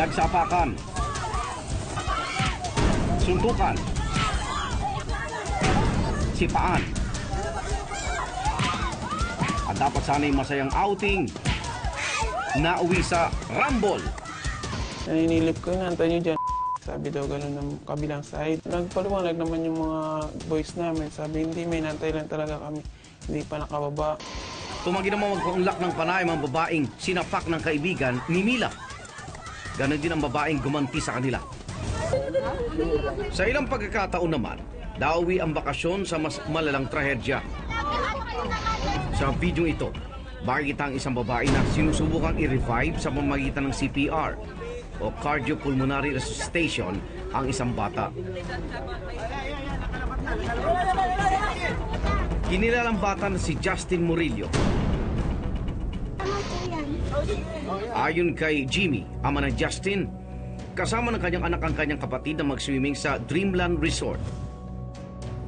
Nagsapakan. Suntukan. Sipaan. At dapat sana'y masayang outing. Nauwi sa Rumble. Naninilip ko, inaantay niyo dyan. Sabi daw ganun ng kabilang side. Nagpaliwanag naman yung mga boys namin. Sabi, hindi, may nantay lang talaga kami. Hindi pa nakababa. Tumagi naman magpaunlak ng panay ang babaeng sinapak ng kaibigan ni Mila. Ganon din ang babaeng gumanti sa kanila. Sa ilang pagkakataon naman, nauwi ang bakasyon sa mas malalang trahedya. Sa video ito, makikita ang isang babae na sinusubukang i-revive sa pamamagitan ng CPR o cardiopulmonary resuscitation ang isang bata. Kinilalang bata na si Justin Murillo. Ayon kay Jimmy, ama ng Justin, kasama ng kanyang anak ang kanyang kapatid na mag-swimming sa Dreamland Resort.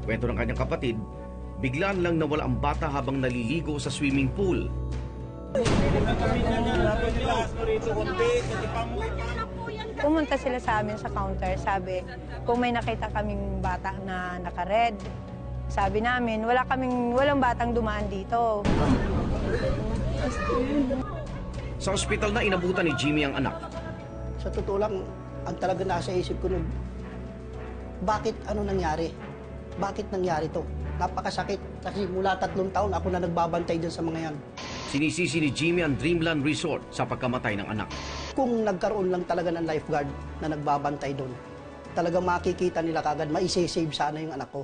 Kwento ng kanyang kapatid, biglaan lang nawala ang bata habang naliligo sa swimming pool. Pumunta sila sa amin sa counter. Sabi, kung may nakita kaming bata na naka-red, sabi namin, wala kaming, walang batang dumaan dito. Sa ospital na inabutan ni Jimmy ang anak. Sa totoo lang, ang talaga nasa isip ko nun, bakit ano nangyari? Bakit nangyari to? Napakasakit. Kasi mula tatlong taon ako na nagbabantay dyan sa mga yan. Sinisisi ni Jimmy ang Dreamland Resort sa pagkamatay ng anak. Kung nagkaroon lang talaga ng lifeguard na nagbabantay doon, talagang makikita nila kagad, maisisave sana yung anak ko.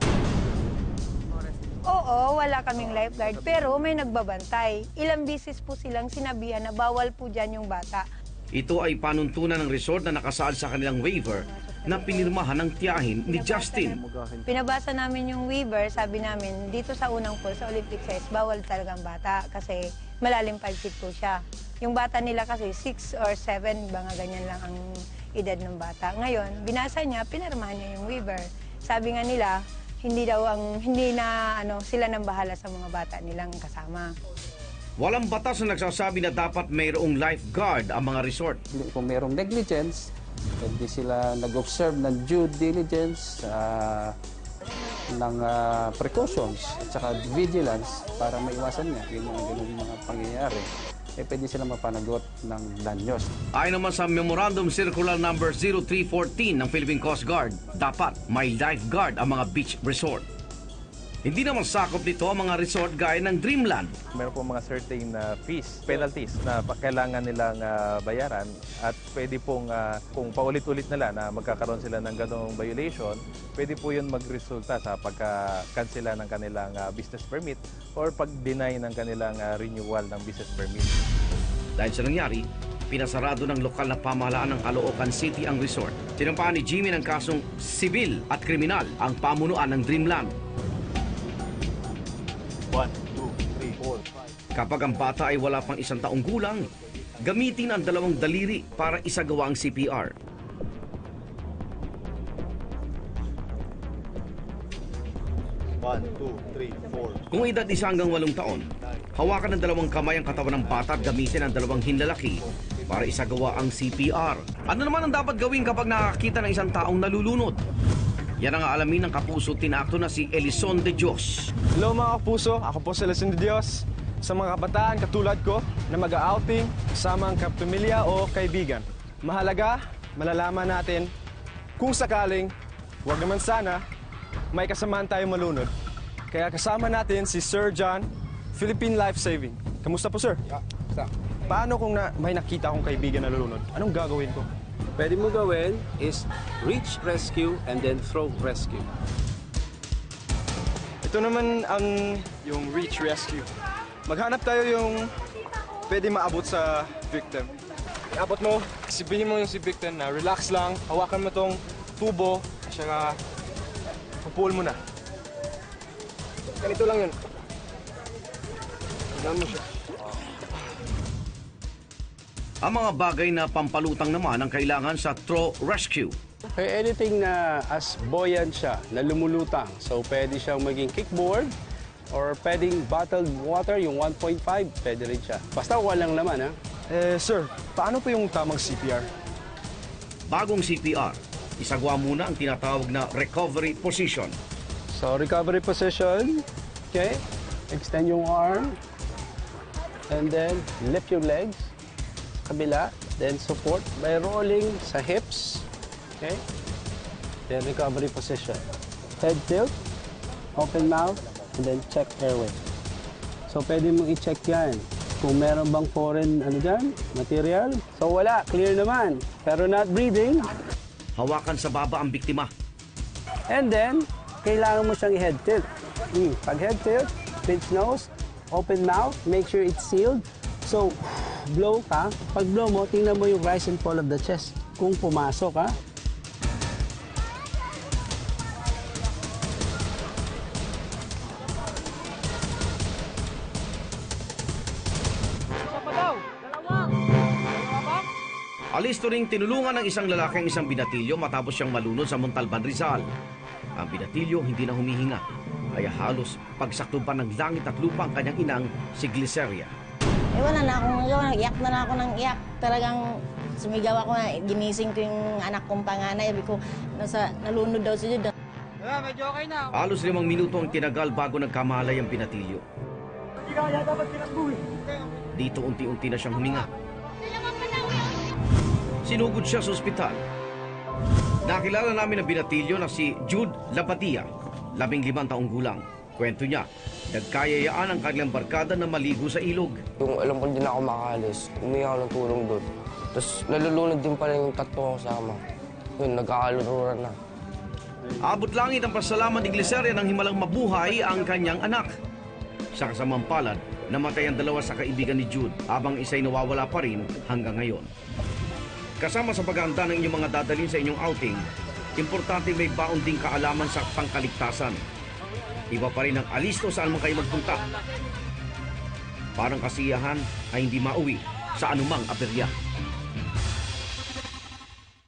Oo, wala kaming lifeguard, pero may nagbabantay. Ilang bisis po silang sinabihan na bawal po dyan yung bata. Ito ay panuntunan ng resort na nakasaad sa kanilang waiver na pinirmahan ng tiyahin ni Justin. Pinabasa namin yung waiver, sabi namin, dito sa unang pool, sa Olympic size, bawal talagang bata kasi malalim 5 feet po siya. Yung bata nila kasi 6 or 7, mga ganyan lang ang edad ng bata. Ngayon, binasa niya, pinirmahan niya yung waiver. Sabi nga nila, hindi daw ang hindi na ano sila nang bahala sa mga bata nilang kasama. Walang batas na nagsasabi na dapat mayroong lifeguard ang mga resort. Kung mayroong negligence, hindi sila nag-observe ng due diligence, ah, ng ah, precautions, at saka vigilance para maiwasan niya yung mga ganung mga pangyayari, eh pwede sila mapanagot ng danyos. Ayon naman sa Memorandum Circular Number 0314 ng Philippine Coast Guard, dapat may lifeguard ang mga beach resort. Hindi naman sakop nito ang mga resort gaya ng Dreamland. meron po mga certain na fees, penalties na kailangan nilang ah, bayaran at pwede pong ah, kung paulit-ulit nila na magkakaroon sila ng ganong violation, pwede po yun magresulta sa pagka-cancela ng kanilang ah, business permit or pag-deny ng kanilang ah, renewal ng business permit. Dahil sa nangyari, pinasarado ng lokal na pamahalaan ng Caloocan City ang resort. Sinampahan ni Jimmy ng kasong sibil at kriminal ang pamunuan ng Dreamland. Kapag ang bata ay wala pang isang taong gulang, gamitin ang dalawang daliri para isagawa ang CPR. Kung edad isa hanggang walong taon, hawakan ng dalawang kamay ang katawan ng bata at gamitin ang dalawang hinlalaki para isagawa ang CPR. Ano naman ang dapat gawin kapag nakakita ng isang taong nalulunod? Yan ang aalamin ng kapuso tinakto na si Elison de Dios. Hello mga kapuso, ako po si Lesson de Dios. Sa mga kabataan katulad ko na mag-outing kasama ang kapamilya o kaibigan. Mahalaga, malalaman natin kung sakaling, wag naman sana, may kasamaan tayo malunod. Kaya kasama natin si Sir John, Philippine Life Saving. Kamusta po, sir? Paano kung na, may nakita akong kaibigan na nalulunod? Anong gagawin ko? Pwede mo gawin is reach rescue and then throw rescue. Ito naman ang yung reach rescue. Maghanap tayo yung pwede maabot sa victim. Iabot mo, sipinin mo yung si victim na relax lang, hawakan mo tong tubo, at saka pupull mo na. Ganito lang yun. Tignan mo siya. Ang mga bagay na pampalutang naman ang kailangan sa throw rescue. Kaya anything na as buoyant siya, na lumulutang. So pwede siyang maging kickboard or pwedeng bottled water, yung 1.5, pwede rin siya. Basta walang laman, ha? Eh, sir, paano po yung tamang CPR? Bagong CPR, isagawa muna ang tinatawag na recovery position. So, recovery position. Okay. Extend yung arm. And then, lift your legs. Kabila. Then, support by rolling sa hips. Okay. Then, recovery position. Head tilt. Open mouth. And then, check airway. So, pwede mong i-check yan. Kung meron bang foreign ano dyan, material. So, wala. Clear naman. Pero not breathing. Hawakan sa baba ang biktima. And then, kailangan mo siyang i-head tilt. Mm. Pag head tilt, pinch nose, open mouth, make sure it's sealed. So, blow ka. Pag blow mo, tingnan mo yung rise and fall of the chest. Kung pumasok ha. Alisto ring tinulungan ng isang lalaki ang isang binatilyo matapos siyang malunod sa Montalban, Rizal. Ang binatilyo hindi na humihinga, kaya halos pagsakto pa ng langit at lupa ang kanyang inang si Glyceria. Wala na akong magawa, iyak na na ako ng iyak. Talagang sumigaw ako na, ginising ko yung anak kong panganay. Sabi ko, nasa, nalunod daw si Jude. Halos limang minuto ang tinagal bago nagkamalay ang binatilyo. Dito unti-unti na siyang huminga. Sinugod siya sa ospital. Nakilala namin ang binatilyo na si Jude Lapatia, labing limang taong gulang. Kwento niya, nagkayayaan ang kanilang barkada na maligo sa ilog. Yung alam ko din ako makalis, humingi ako ng tulong doon. Tapos nalulunod din pala yung tatlo ko kasama. Yun, nagkakalururan na. Abot langit ang pasalamat ni Glyceria nang himalang mabuhay ang kanyang anak. Sa kasamang palad, namatay ang dalawa sa kaibigan ni Jude habang isa'y nawawala pa rin hanggang ngayon. Kasama sa paghahanda ng inyong mga dadalhin sa inyong outing, importante may baon ding kaalaman sa pangkaligtasan. Iba pa rin ang alisto saan man kayo magpunta. Parang kasiyahan ay hindi mauwi sa anumang aberya.